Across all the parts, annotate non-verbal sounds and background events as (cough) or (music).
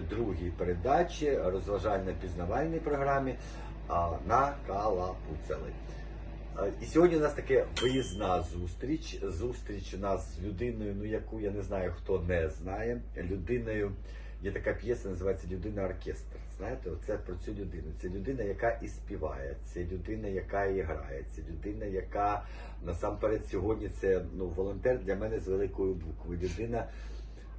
другій передачі, розважально-пізнавальній програмі на Калапуцели. І сьогодні у нас таке виїзна зустріч. Зустріч у нас з людиною, ну яку я не знаю, хто не знає. Людиною є така п'єса, називається Людина оркестр. Знаєте, оце про цю людину. Це людина, яка і співає, це людина, яка і грає, це людина, яка насамперед сьогодні це ну, волонтер для мене з великої букви. Людина,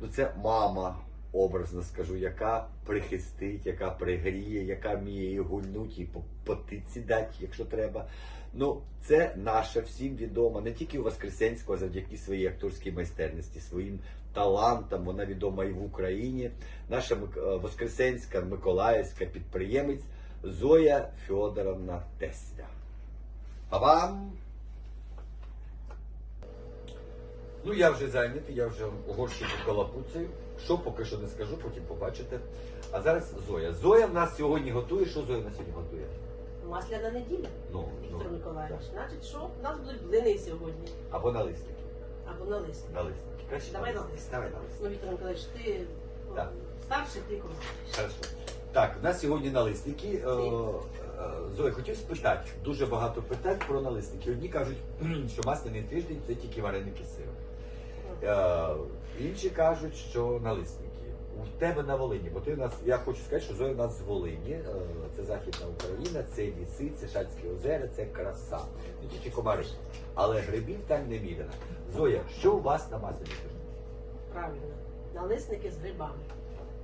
ну це мама, образно скажу, яка прихистить, яка пригріє, яка вміє і гульнуть, і по потиці дати, якщо треба. Ну, це наша всім відома, не тільки у Воскресенського, а завдяки своїй акторській майстерності, своїм талантам. Вона відома і в Україні. Наша е, Воскресенська, Миколаївська підприємець Зоя Федоровна Тесля. А вам? Ну, я вже зайнятий, я вже у горщику колапуцею. Що поки що не скажу, потім побачите. А зараз Зоя. Зоя в нас сьогодні готує. Що Зоя в нас сьогодні готує? Масляна неділя, Ну, Віктор ну, Миколаївич. Значить, що? У нас будуть блини сьогодні. або на листики. Або на лист. На листики. Краще Давай на листики. Давай на листики. Ну, Віктор Миколаївич, ти Так. старший, ти кому? Так, у нас сьогодні налисники. Е, е, Зоя, хотів спитати, дуже багато питань про налисники. Одні кажуть, (clears throat) що масляний тиждень це тільки вареники з сиром. Е, інші кажуть, що налисники. У тебе на Волині, бо ти у нас, я хочу сказати, що Зоя у нас з Волині, е, це Західна Україна, це ліси, це Шацькі озера, це краса. Не тільки комари. Але грибів там не міряно. Зоя, що у вас на масляний? Правильно. Налисники з грибами.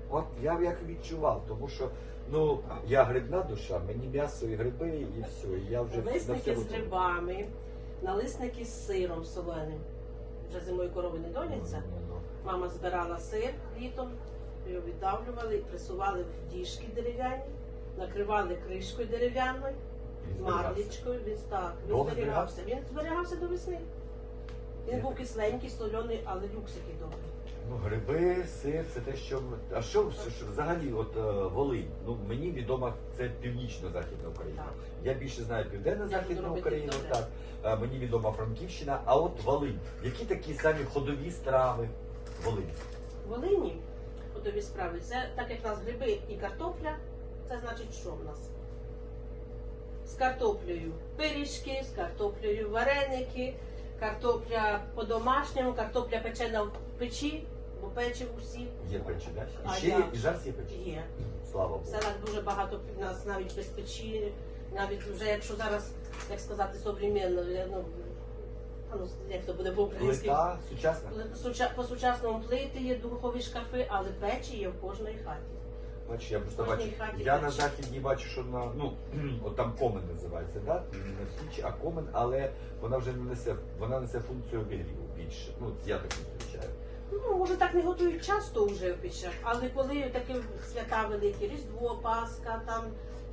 От я як відчував, тому що ну я грибна душа, мені м'ясо і гриби, і все. І я вже Налисники з грибами, налисники з сиром соленим. Вже зимою корови не доняться. Мама збирала сир літом, його віддавлювали, пресували в діжки дерев'яні, накривали кришкою дерев'яною, марлічкою. Він так, він зберігався. Він зберігався до весни. Він був кисленький, солений, але люкс який добрий. Ну, гриби, сир, це те, що. А що, що, що взагалі, от е, Волинь? Ну мені відомо, це північно-західна Україна. Так. Я більше знаю південно-західну Україну, так. Е, мені відома Франківщина, а от Волинь. Які такі самі ходові страви Волинь? В Волині ходові справи. Це так як в нас гриби і картопля, це значить, що в нас? З картоплею пиріжки, з картоплею вареники, картопля по-домашньому, картопля печена в печі, печі усі Є печі, так? А І ще є, як? і зараз є печі. є. Слава В Богу. селах дуже багато в нас навіть без печі, навіть вже якщо зараз, як сказати, современно, я, ну, а ну, як то буде по-українськи? Плита сучасна. Суча- По сучасному плити є духові шкафи, але печі є в кожної хаті. Бачу, я просто кожній бачу. хаті Я на західній бачу, що на ну (clears throat) от там комен називається, да? не піч, а комен, але вона вже не несе, вона несе функцію обігріву більше. Ну я так. Ну, може, так не готують часто вже в печах, але коли такі свята великі, Різдво, Пасха, там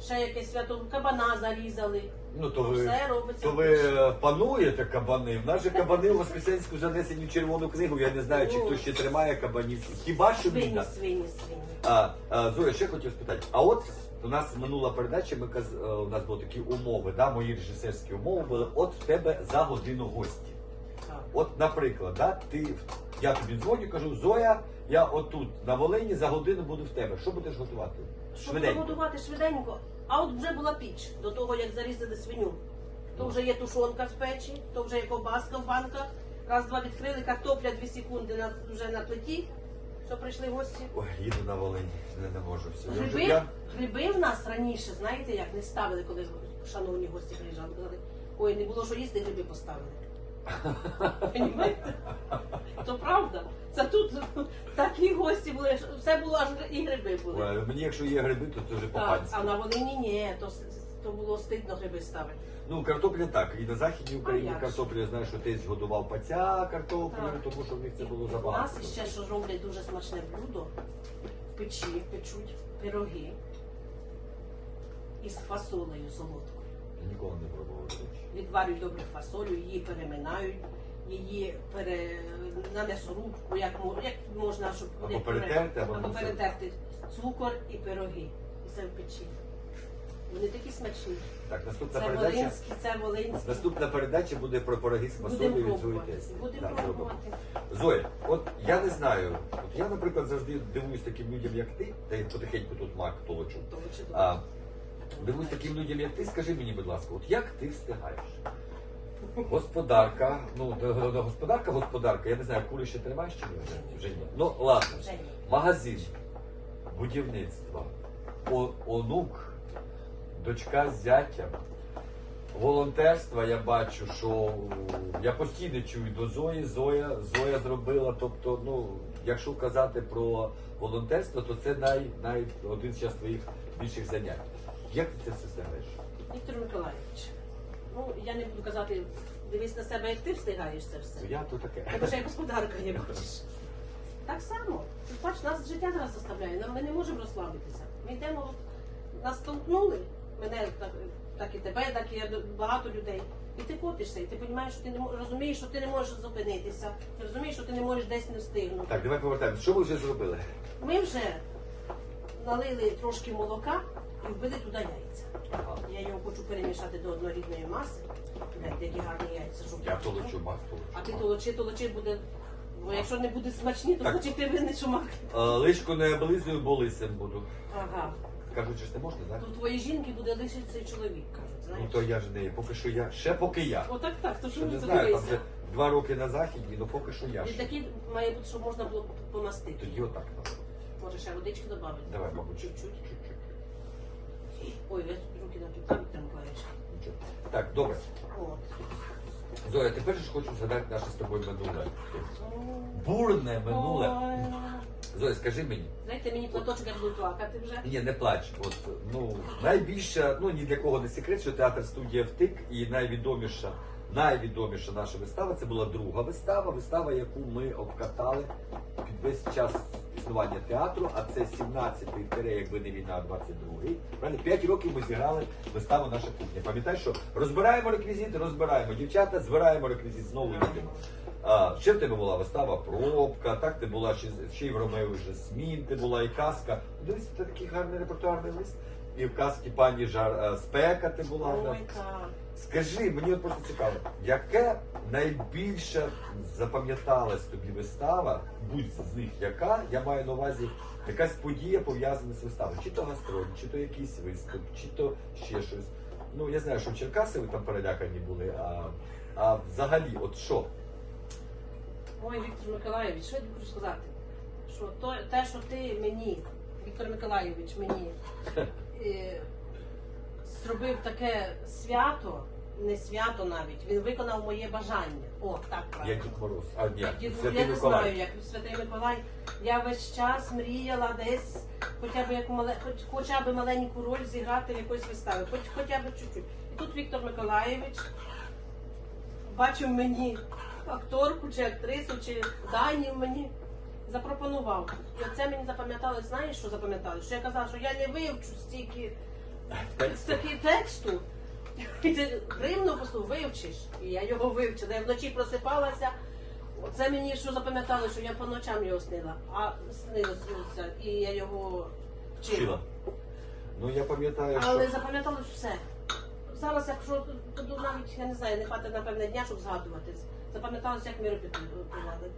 ще якесь свято, кабана зарізали. Ну то Ну, ви все робиться. то в ви печі. е, пануєте кабани. В нас же кабани у Воскресенську занесені в червону книгу. Я не знаю, чи Ну. хто ще тримає кабанів. Хіба що Свині, свині, свині. А, а, Зоя, ще хотів спитати. А от у нас минула передача, ми каз... е, у нас були такі умови, да, мої режисерські умови були. От в тебе за годину гості. От, наприклад, да, ти, я тобі дзвоню, кажу, Зоя, я отут на Волині за годину буду в тебе. Що будеш готувати? Щоб Швиденько. приготувати швиденько. А от вже була піч до того, як зарізали свиню. То вже є тушонка в печі, то вже є ковбаска в банках. Раз-два відкрили, картопля дві секунди на, вже на плиті. Все, прийшли гості. Ой, їду на Волині, не, не можу все. Я вже- Гриби, я- гриби в нас раніше, знаєте, як не ставили, коли шановні гості приїжджали. Казали, ой, не було що їсти, гриби поставили. (laughs) Понімаєте? То правда. Це тут такі гості були, що все було аж і гриби були. Ой, Мені, якщо є гриби, то це вже Так, по-панськи. а на Волині ні, то, с- то було стидно гриби ставити. Ну, картопля так. І на Західній Україні як же? картопля, я знаю, що ти згодував паця картоплю, Так. тому що в них це було У забагато. нас ще що роблять дуже смачне блюдо. В печі печуть пироги із фасолею солодкою. Ніколи не пробував. Відварюють добре фасолю, її переминають, її пере... на м'ясорубку, як, як можна, щоб Або як перетерти, або або перетерти цукор і пироги. І це в печі. Вони такі смачні. Так, наступна Це передача. волинські, це волинські. Наступна передача буде про пироги з фасолею Будемо від Зої пробувати. Тесі. Будемо Так, зробимо. пробувати. Зоя, от я не знаю. От я, наприклад, завжди дивуюсь таким людям, як ти, та й потихеньку тут мак толочу. То А, дивуюсь таким людям, як ти, скажи мені, будь ласка, от як ти встигаєш? Господарка, ну господарка, господарка, я не знаю, кулі ще тримаєш чи ні? Вже- Вже ні. Ну ладно. Магазин, будівництво, о- онук, дочка з зятям, волонтерство я бачу, що я постійно чую до Зої, Зоя, Зоя зробила. Тобто, ну, якщо казати про волонтерство, то це най, най, один з твоїх більших занять. Як ти це все встигаєш? Віктор Миколаївич, ну я не буду казати, дивись на себе, як ти встигаєш це все. Я то таке. Тебе ще й господарка є, бачиш. Так само. Ти ж Бач, нас життя зараз заставляє, ми не можемо розслабитися. Ми йдемо, нас толкнули, мене так, так і тебе, так і я- багато людей. І ти котишся, і ти розумієш, що ти не розумієш, що ти не можеш зупинитися. Ти розумієш, що ти не можеш десь не встигнути. Так, давай повертаємося. Що ви вже зробили? Ми вже налили трошки молока і вбили туди яйця. Я його хочу перемішати до однорідної маси. Глянь, які гарні яйця. щоб Я толочу мак, толочу. А ти толочи, толочи буде. Бо якщо не буде смачні, то Так. значить ти винний шумак. Лишку не облизую, бо лисим буду. Ага. Кажуть, що ж не можна, так? То в твоїй жінки буде лише цей чоловік, кажуть. Ну Знаєш? то я ж не, поки що я. Ще поки я. Отак так, то що Я ви не знаю, там вже дивися? два роки на західі, ну поки що я І ще. такий має бути, щоб можна було помастити. Тоді отак. так. Може ще водички додати. Давай, мабуть, Чуть-чуть. Ой, я руки на Віктор Миколаївич. Нічого. Так, добре. От. Зоя, тепер ж хочу згадати наше з тобою минуле. Бурне минуле. Зоя, скажи мені. Знаєте, мені платочок, я буду плакати вже. Ні, не плач. От ну найбільше, ну ні для кого не секрет, що театр студія втик і найвідоміша, найвідоміша наша вистава це була друга вистава, вистава, яку ми обкатали під весь час існування театру, а це 17-й вперед, якби не війна, 22-й. Правильно? П'ять років ми зіграли виставу наша кухня. Пам'ятаєш, що розбираємо реквізити, розбираємо дівчата, збираємо реквізит, знову їдемо. А, ще в тебе була вистава пробка, так ти була ще, ще й в Ромео і Жасмін, ти була і казка. Дивись, це такий гарний репертуарний лист. І в казці пані Жар е, Спека ти була. Ой, так. Скажи, мені от просто цікаво, яке найбільше запам'яталась тобі вистава, будь з них яка, я маю на увазі якась подія пов'язана з виставою, чи то гастроль, чи то якийсь виступ, чи то ще щось. Ну я знаю, що в Черкаси ви там перелякані були, а, а взагалі, от що? Ой, Віктор Миколаївич, що я тобі хочу сказати? Що то, те, що ти мені, Віктор Миколаївич, мені (laughs) зробив таке свято, не свято навіть, він виконав моє бажання. О, так правильно. Дід Мороз, а ні, Дід- Святий я не Миколай. знаю, як Святий Миколай. Я весь час мріяла десь хоча б як мале, хоч, хоча б маленьку роль зіграти в якоїсь виставі, хоч хоча б чуть-чуть. І тут Віктор Миколаєвич бачив мені акторку чи актрису, чи дані мені запропонував. І оце мені запам'яталось, знаєш, що запам'яталось? Що я казала, що я не вивчу стільки стільки тексту. І ти римно просто вивчиш. І я його вивчила. Я вночі просипалася. Оце мені що запам'ятало, що я по ночам його снила, а снилося, і я його вчила. Вчила. Ну я пам'ятаю, Але що запам'яталось все. Зараз, якщо навіть, я не знаю, не хватить напевне дня, щоб згадувати. Запам'яталось, як ми репетували.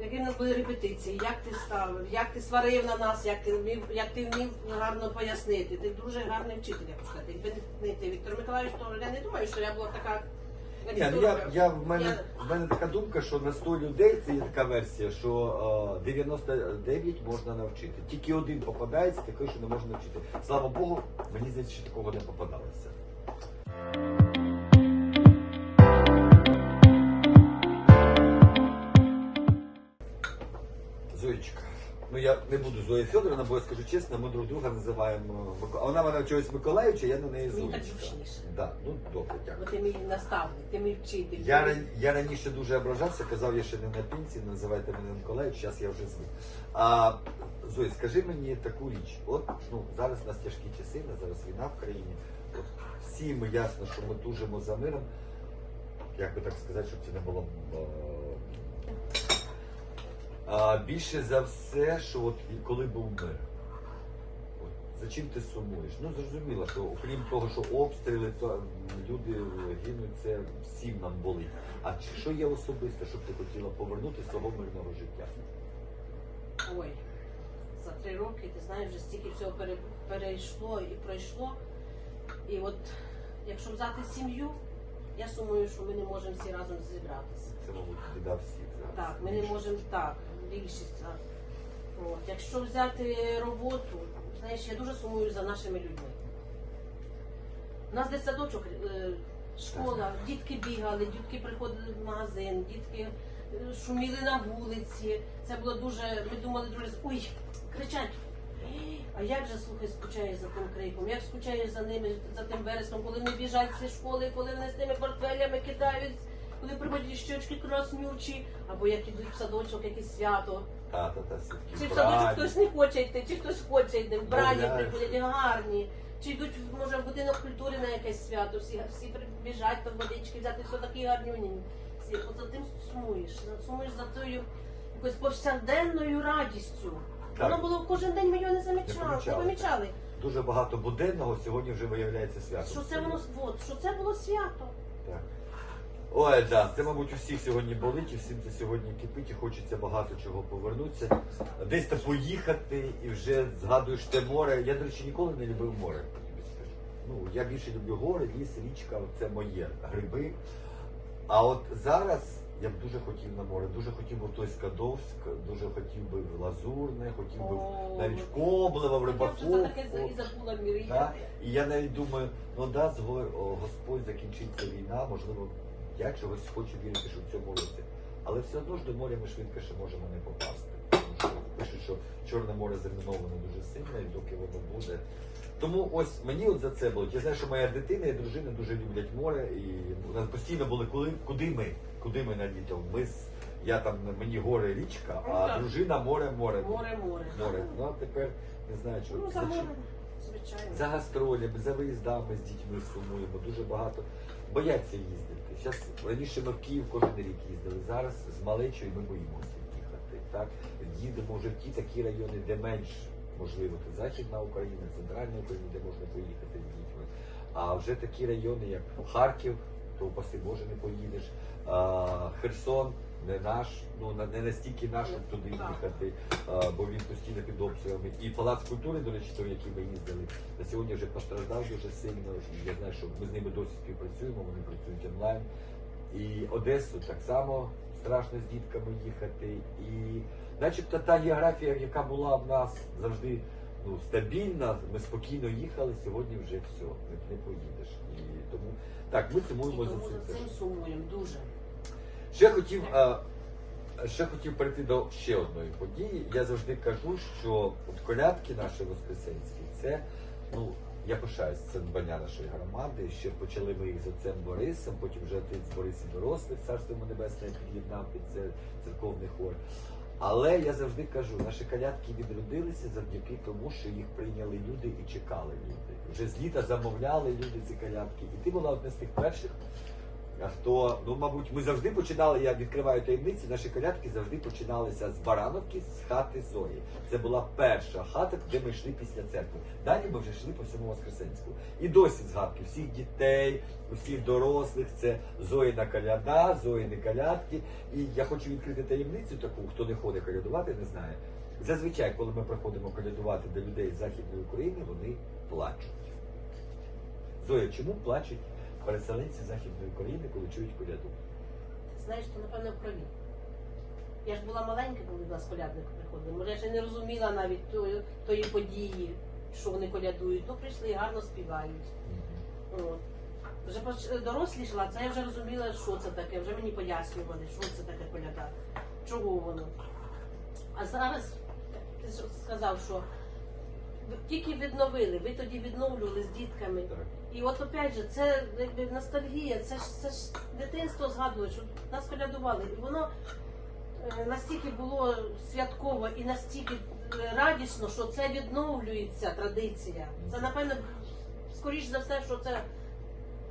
Які в нас були репетиції, як ти ставив, як ти сварив на нас, як ти вмів, як ти вмів гарно пояснити. Ти дуже гарний вчитель, я хочу сказати. Якби не ти, Віктор Миколаївич, то я не думаю, що я була така. Ні, ну я, я в мене в мене така думка, що на 100 людей це є така версія, що е, 99 можна навчити. Тільки один попадається, такий, що не можна навчити. Слава Богу, мені здається, що такого не попадалося. Зоєчка. Ну я не буду Зоя Федоровна, бо я скажу чесно, ми друг друга називаємо Микола. А вона мене чогось Миколаївича, я на неї Мені так Зоєчка. зручніше. Да, ну добре, Бо дякую. ти мій наставник, ти мій вчитель. Я, ран- я раніше дуже ображався, казав, я ще не на пенсії, називайте мене Миколаїв, зараз я вже звик. А, Зой, скажи мені таку річ. От ну, зараз у нас тяжкі часи, у нас зараз війна в країні. от всі ми ясно, що ми тужимо за миром. Як би так сказати, щоб це не було. е, А, більше за все, що от коли був мир. За чим ти сумуєш? Ну зрозуміло, що окрім того, що обстріли, то люди гинуть, це всім нам болить. А чи що є особисте, щоб ти хотіла повернути з свого мирного життя? Ой, за три роки, ти знаєш, вже стільки всього пере- перейшло і пройшло. І от якщо взяти сім'ю, я сумую, що ми не можемо всі разом зібратися. Це, мабуть, біда зараз. Так, ми не можемо так, більшість. От. Якщо взяти роботу, знаєш, я дуже сумую за нашими людьми. У нас десь садочок, е, школа, дітки бігали, дітки приходили в магазин, дітки е, шуміли на вулиці. Це було дуже. Ми думали друзі, ой, кричать. А як же слухай, скучаю за тим криком, як скучаю за ними, за тим вереском, коли вони біжать зі школи, коли вони з тими портфелями кидають, коли приходять щочки краснючі, або як ідуть в садочок, якесь свято. Та, та, та, все таки Чи в садочок хтось не хоче йти, чи хтось хоче йти, вбрані Гуляють. приходять гарні. Чи йдуть, може, в будинок культури на якесь свято, всі, всі біжать, там водички взяти, все такі гарнюні. Всі, от за тим сумуєш. Сумуєш за тою якоюсь повсякденною радістю. Так. Воно було кожен день ми його не замічали, не помічали, помічали. Дуже багато буденного сьогодні вже виявляється свято. Що це воно от, що це було свято. Так. Ой, да, це, мабуть, у всіх сьогодні болить, і всім це сьогодні кипить, і хочеться багато чого повернутися. Десь то поїхати і вже згадуєш те море. Я, до речі, ніколи не любив море. Ну, я більше люблю гори, ліс, річка, це моє, гриби. А от зараз я б дуже хотів на море, дуже хотів би в той Скадовськ, дуже хотів би в Лазурне, хотів би в- навіть в Коблево, в Рибаковку. і забула. Да? І я навіть думаю, ну да, зго- о, Господь закінчиться війна, можливо, я чогось хочу вірити, що в цьому році. Але все одно ж до моря ми швидко ще можемо не попасти. Тому що пишуть, що Чорне море заміновано дуже сильно, і доки воно буде. Тому ось мені от за це було. Я знаю, що моя дитина і дружина дуже люблять море, і у нас постійно були коли, куди ми? Куди ми на літо? Ми з я там мені горе річка, Ну, а так. дружина море, море. Море, море. Море. Ну а тепер не знаю, що Ну, за за морем, звичайно. за гастролями, за виїздами з дітьми сумуємо. Дуже багато бояться їздити. Зараз раніше ми в Київ кожен рік їздили. Зараз з малечою ми боїмося їхати. Так їдемо вже в ті такі райони, де менш можливо це Західна Україна, Центральна Україна, де можна поїхати з дітьми. А вже такі райони, як Харків, то упаси Боже не поїдеш. А, Херсон. Не наш, ну не настільки наш, щоб туди їхати, а, бо він постійно під обстрілами. І палац культури, до речі, той, який ми їздили, на сьогодні вже постраждав дуже сильно. Я знаю, що ми з ними досі співпрацюємо, вони працюють онлайн. І Одесу так само страшно з дітками їхати. І начебто та географія, яка була в нас завжди ну, стабільна, ми спокійно їхали, сьогодні вже все, не, не поїдеш. І тому так, ми І сумуємо за тому цим. за теж. цим сумуємо дуже. Ще хотів, а, ще хотів перейти до ще одної події. Я завжди кажу, що от колядки наші воскресенські, це ну. Я пишаюсь, це дбання нашої громади. Ще почали ми їх з отцем Борисом, потім вже отець Борис і дорослих, царство небесне під'єднав під це церковний хор. Але я завжди кажу, наші колядки відродилися завдяки тому, що їх прийняли люди і чекали люди. Вже з літа замовляли люди ці колядки. І ти була одна з тих перших, а хто, ну, мабуть, ми завжди починали, я відкриваю таємниці, наші колядки завжди починалися з Барановки, з хати Зої. Це була перша хата, де ми йшли після церкви. Далі ми вже йшли по всьому Воскресенську. І досі згадки всіх дітей, усіх дорослих, це Зоїна коляда, Зоїни колядки. І я хочу відкрити таємницю таку, хто не ходить колядувати, не знає. Зазвичай, коли ми приходимо колядувати до людей з Західної України, вони плачуть. Зоя, чому плачуть переселенці Західної України, коли чують коляду? Знаєш, то напевно в крові. Я ж була маленька, коли до нас колядник приходив. Може, я ще не розуміла навіть тої, тої події, що вони колядують. Ну, прийшли і гарно співають. От. Вже поч- дорослішала, це я вже розуміла, що це таке, вже мені пояснювали, що це таке коляда, чого воно. А зараз ти ж сказав, що ви тільки відновили, ви тоді відновлювали з дітками. Так. І от опять же, це якби ностальгія, це ж це ж дитинство згадує, що нас колядували. І воно е, настільки було святково і настільки е, радісно, що це відновлюється традиція. Це напевно скоріш за все, що це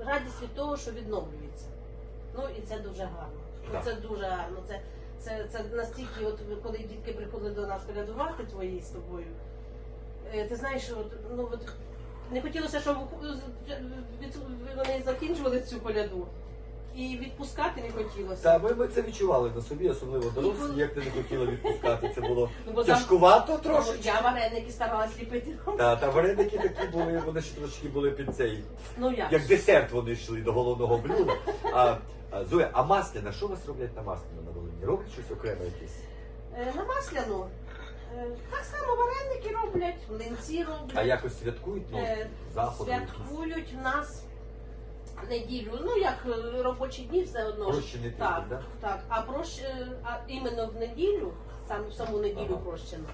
радість від того, що відновлюється. Ну і це дуже гарно. Ну, Це дуже гарно. Це, це, це настільки, от коли дітки приходили до нас колядувати твої з тобою, е, ти знаєш, от, ну от не хотілося, щоб вони закінчували цю коляду. І відпускати не хотілося. Та ми, ми це відчували на собі, особливо дорослі, як ти не хотіла відпускати. Це було (laughs) Ну, бо там- тяжкувато трошки. Я вареники старалась ліпити. Та, та вареники такі були, вони ще трошки були під цей. Ну як? Як десерт вони йшли до головного блюда. А, а, Зоя, а масляна, що вас роблять на масляну на Волині? Роблять щось окреме якесь? Е, На масляну так само вареники роблять, млинці роблять. А якось святкують ну, Е, заходи? Святкують в нас неділю, ну як е, робочі дні все одно. ж. Прощений тиждень, так, да? так. А прощ, е, а іменно в неділю, сам в саму неділю Ага. прощено,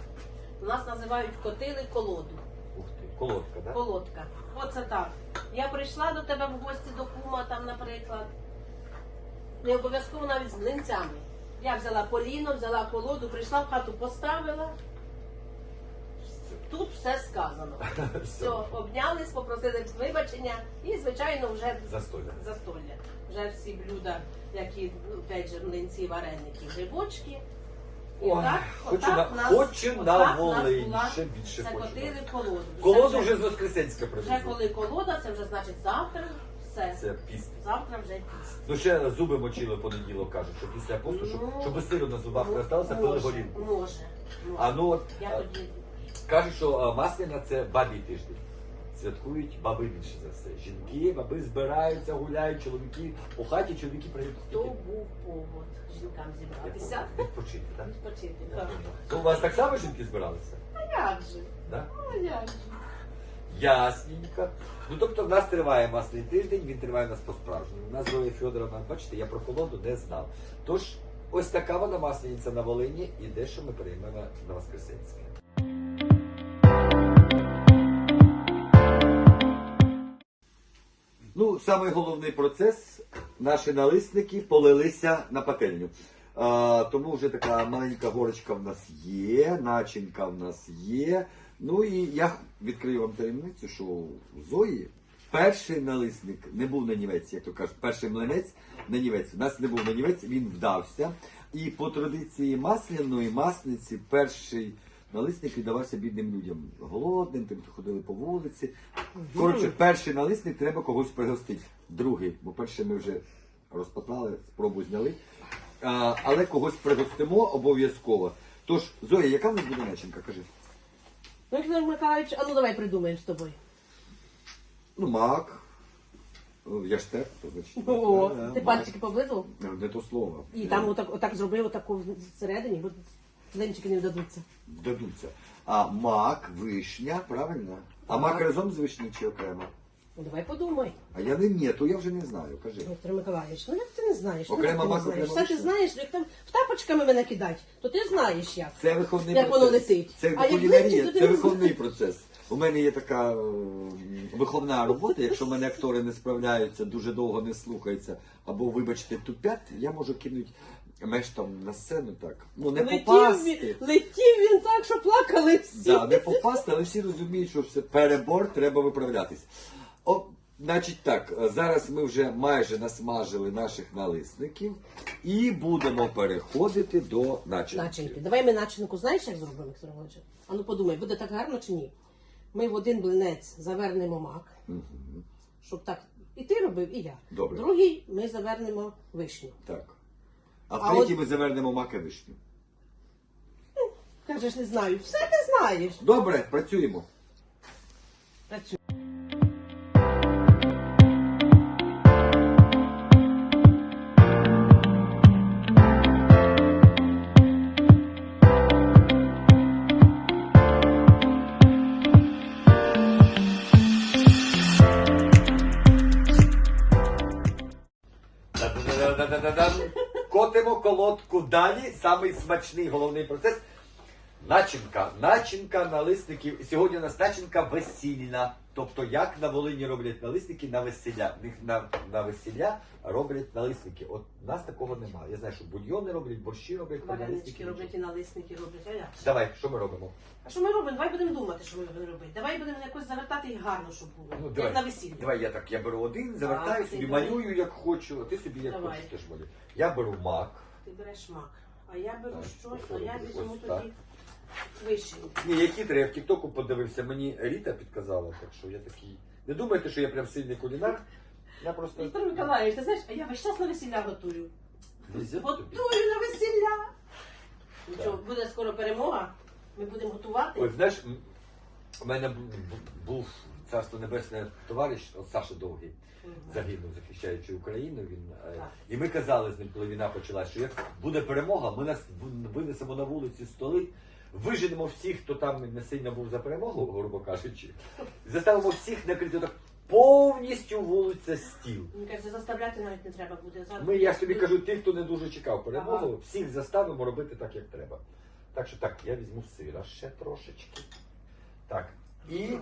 у нас називають котили колоду. Ух ти, колодка, так? Колодка. Оце так. Я прийшла до тебе в гості до кума, там, наприклад. Не обов'язково навіть з млинцями. Я взяла поліно, взяла колоду, прийшла в хату, поставила. Тут все сказано. (laughs) Все, обнялись, попросили вибачення і, звичайно, вже Застольне. застолля. Вже всі блюда, які, ну, опять же, млинці, вареники, грибочки. І Ой, хочу отак на- нас- хочу отак на нас Волинь, була- ще більше Це хочу, котили колоду. Колоду вже з Воскресенська вже привезли. коли колода, це вже значить завтра все. Це піст. Завтра вже піст. Ну ще зуби мочили в понеділок, кажуть, що після посту, щоб, Ну, щоб сиру на зубах не осталося, пили може, горілку. Може. може. А ну от Я а, тоді кажуть, що а, масляна це бабій тиждень. Святкують баби більше за все. Жінки, баби збираються, гуляють, чоловіки. У хаті чоловіки приїдуть. то був повод жінкам зібратися. Відпочити, так? Відпочити. Так. Ну, у вас так само жінки збиралися? А як же? Да? А як же? Ясненько. Ну тобто в нас триває масляний тиждень, він триває у нас по-справжньому. У нас Зоя Федоровна, бачите, я про холоду не знав. Тож, ось така вона маслениця на Волині і дещо ми приймемо на Воскресенське. Ну, самий головний процес. Наші налисники полилися на пательню. А, тому вже така маленька горочка в нас є, начинка в нас є. Ну і я відкрию вам таємницю, що у Зої перший налисник не був нанівець, як то кажуть, перший млинець нанівець. У нас не був нанівець, він вдався. І по традиції масляної масниці перший налисник віддавався бідним людям. Голодним, тим, хто ходили по вулиці. Коротше, перший налисник треба когось пригостити. Другий, бо перший ми вже розпотлали, спробу зняли. А, але когось пригостимо обов'язково. Тож, Зоя, яка в нас буде начинка? Кажи. Ну, Віктор Михайлович, а ну давай придумаємо з тобою. Ну, мак. Я ж теп, то значить. О, да, ти мак. пальчики поблизував? Не то слово. І там отак, отак зробив отаку всередині, бо блинчики не вдадуться. Дадуться. А мак, вишня, правильно? А мак разом з вишні чи окремо? Ну давай подумай. А я не ні, то я вже не знаю. Кажи. Віктор Миколаївич, ну як ти не знаєш? Ну, Окремо як ти не знаєш? Все ти знаєш, як там в тапочками мене кидать, то ти знаєш як. Це виховний Як процес. воно летить. Це А як кулінарія, летить, то це ти не виховний процес. У мене є така е, виховна робота. Якщо мене актори не справляються, дуже довго не слухаються, або, вибачте, тупять, я можу кинути меш там на сцену так. Ну не летів, попасти. він, летів він так, що плакали всі. Да, не попасти, але всі розуміють, що все перебор, треба виправлятись. О, значить так, е, зараз ми вже майже насмажили наших налисників і будемо переходити до начинки. Начинки. Давай ми начинку, знаєш, як зробимо, Віктор Миколаївич? А ну подумай, буде так гарно чи ні? Ми в один блинець завернемо мак, Мгм. щоб так і ти робив, і я. Добре. Другий ми завернемо вишню. Так. А в А третій от- ми завернемо маки вишню. Кажеш, не знаю. Все ти знаєш. Добре, працюємо. Працюй. Самий смачний головний процес. Начинка. Начинка налисників. Сьогодні у нас начинка весільна. Тобто, як на Волині роблять налисники на весілля. В них на, на весілля роблять налисники. От у нас такого немає. Я знаю, що бульйони роблять, борщі роблять, Варенички роблять і налисники роблять. А як? Давай, що ми робимо? А що ми робимо? Давай будемо думати, що ми будемо робити. Давай будемо якось завертати і гарно, щоб було. Ну, як давай. на весіллі. Давай я так, я беру один, завертаю Так, собі, ти малюю як хочу, а ти собі як Давай. хочеш теж малюй. Я беру мак. Ти береш мак. А я беру щось, а я візьму Ось так. тоді вишеньку. Ні, які треба, я в Тіктоку подивився, мені Ріта підказала, так що я такий. Не думайте, що я прям сильний кулінар. Я просто. Віктор Миколаївич, ти знаєш, а я весь час на весілля готую. Везет тобі. Готую на весілля. Нічого, буде скоро перемога. Ми будемо готувати. Ось знаєш, м, у мене бу- бу- був царство небесне товариш, от Саша Довгий, загинув, захищаючи Україну. Він е, і ми казали з ним, коли війна почалась, що як буде перемога, ми нас винесемо на вулиці столи. Виженемо всіх, хто там не сильно був за перемогу, грубо кажучи, заставимо всіх накрити так повністю вулиця стіл. Мені кажеться, заставляти навіть не треба буде. Зараз Ми, я собі кажу, тих, хто не дуже чекав перемогу, Ага. всіх заставимо робити так, як треба. Так що так, я візьму сира ще трошечки. Так. І.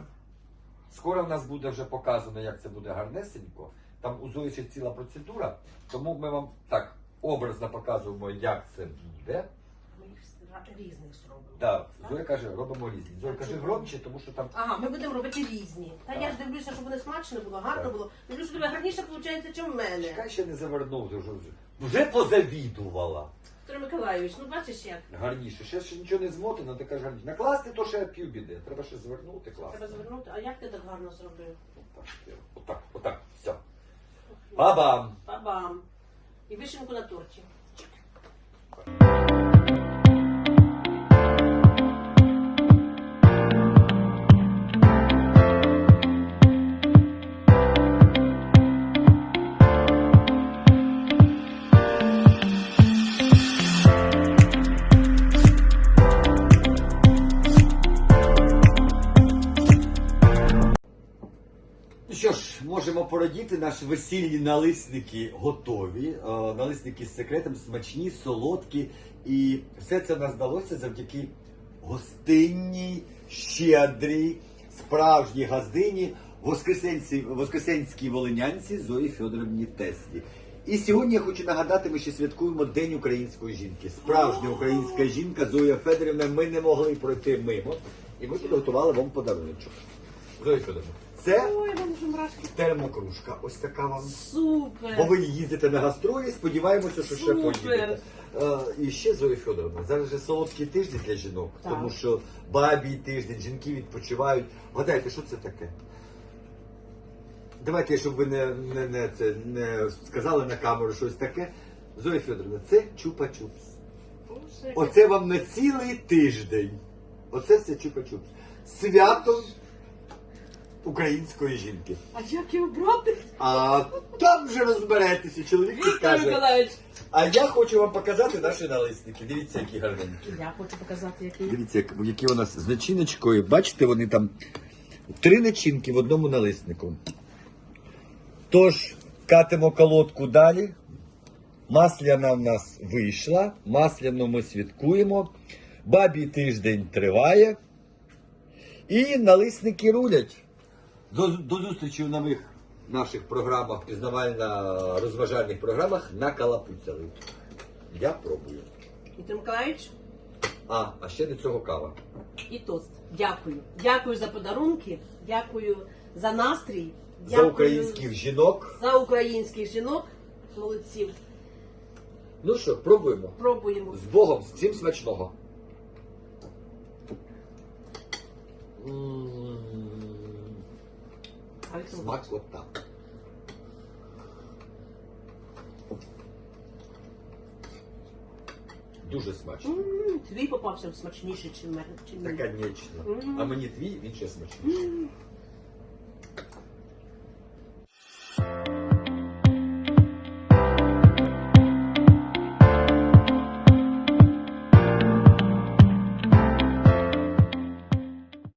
скоро в нас буде вже показано, як це буде гарнесенько. Там у ціла процедура, тому ми вам так образно показуємо, як це буде. Ми їх різних зробимо. Да, Зоя каже, робимо різні. Зоя каже громче, тому що там Ага, ми будемо робити різні. Та я ж дивлюся, щоб вони смачно було, гарно Так. було. Дивлюся, що тебе гарніше виходить, ніж в мене. чекай ще не завернув, вже, вже позавідувала. Віктор Миколаївич, ну бачиш як? Гарніше, ще ще нічого не змотано, ти кажеш гарніше. Накласти то ще пів біди. Треба ще звернути, класти. Треба звернути. А як ти так гарно зробив? Отак, отак, отак, все. Бабам! Бабам. І вишенку на торті. Можемо порадіти, наші весільні налисники готові. Е, Налисники з секретом, смачні, солодкі. І все це в нас вдалося завдяки гостинній, щедрій, справжній газдині, воскресенській, воскресенській волинянці Зої Федоровні Теслі. І сьогодні я хочу нагадати, ми ще святкуємо День української жінки. Справжня українська жінка Зоя Федорівна. Ми не могли пройти мимо. І ми підготували вам подаруночок. Зоя Федоровна, це Ой, вам вже мурашки. термокружка. Ось така вам. Бо Супер. ви їздите на гастролі, сподіваємося, що ще Супер. поїдете. Е, і ще Зоя Федоровна, зараз же солодкий тиждень для жінок, Так. тому що бабій тиждень, жінки відпочивають. Гадайте, що це таке? Давайте, щоб ви не, не, не, це, не сказали на камеру щось таке. Зоя Федоровна, це чупа-чупс. Боже, Оце вам на цілий тиждень. Оце все чупа-чупс. Свято української жінки. А як його брати? А там вже розберетеся, чоловік Віктор скаже. Миколаївич. А я хочу вам показати наші налисники. Дивіться, які гарненькі. Я хочу показати, який. Дивіться, як- які у нас з начиночкою. Бачите, вони там три начинки в одному налиснику. Тож, катимо колодку далі. Масляна в нас вийшла. Масляну ми святкуємо. Бабій тиждень триває. І налисники рулять. До, до зустрічі у нових наших програмах, пізнавально-розважальних програмах на Калапуцяли. Я пробую. Віктор Миколаївич. А, а ще до цього кава. І тост. Дякую. Дякую за подарунки. Дякую за настрій. За Дякую українських жінок. за українських жінок. Молодців. Ну що, пробуємо. Пробуємо. З Богом, всім смачного. М, А, Віктор Миколаївич, Смакота. Дуже смачно. м, Твій попався смачніший, ніж в мене. чим Та, мій. конечно. Мгм. А мені твій, він ще смачніший. М,